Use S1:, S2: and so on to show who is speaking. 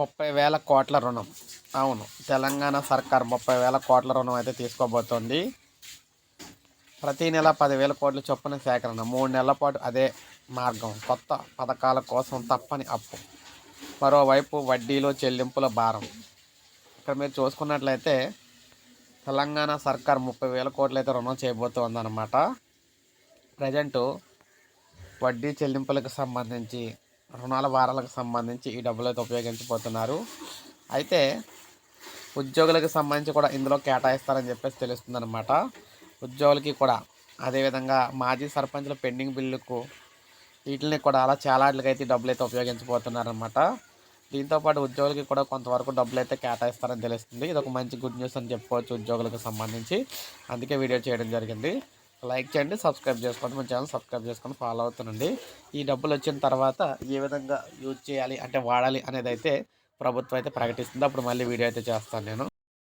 S1: ముప్పై వేల కోట్ల రుణం. అవును తెలంగాణ సర్కార్ ముప్పై వేల కోట్ల రుణం అయితే తీసుకోబోతోంది. ప్రతి నెల పదివేల కోట్ల చొప్పున సేకరణ. మూడు నెలల పాటు అదే మార్గం. కొత్త పథకాల కోసం తప్పని అప్పు. మరోవైపు వడ్డీలో చెల్లింపుల భారం. ఇక్కడ మీరు చూసుకున్నట్లయితే తెలంగాణ సర్కార్ ముప్పై వేల కోట్లు అయితే రుణం చేయబోతోందన్నమాట. ప్రజెంటు వడ్డీ చెల్లింపులకు సంబంధించి రుణాల వారాలకు సంబంధించి ఈ డబ్బులు అయితే ఉపయోగించబోతున్నారు. అయితే ఉద్యోగులకు సంబంధించి కూడా ఇందులో కేటాయిస్తారని చెప్పేసి తెలుస్తుందన్నమాట. ఉద్యోగులకి కూడా అదేవిధంగా మాజీ సర్పంచ్ల పెండింగ్ బిల్లుకు వీటిని కూడా అలా చాలా వాటికైతే డబ్బులు అయితే ఉపయోగించబోతున్నారనమాట దీంతోపాటు ఉద్యోగులకి కూడా కొంతవరకు డబ్బులు అయితే కేటాయిస్తారని తెలుస్తుంది. ఇది ఒక మంచి గుడ్ న్యూస్ అని చెప్పుకోవచ్చు ఉద్యోగులకు సంబంధించి. అందుకే వీడియో చేయడం జరిగింది. లైక్ చేయండి సబ్స్క్రైబ్ చేసుకోండి మన ఛానల్ సబ్స్క్రైబ్ చేసుకొని ఫాలో అవుతుండండి. ఈ డబ్బులు వచ్చిన తర్వాత ఏ విధంగా యూజ్ చేయాలి అంటే వాడాలి అనేది అయితే ప్రభుత్వం అయితే ప్రకటిస్తుంది. అప్పుడు మళ్ళీ వీడియో అయితే చేస్తాను నేను.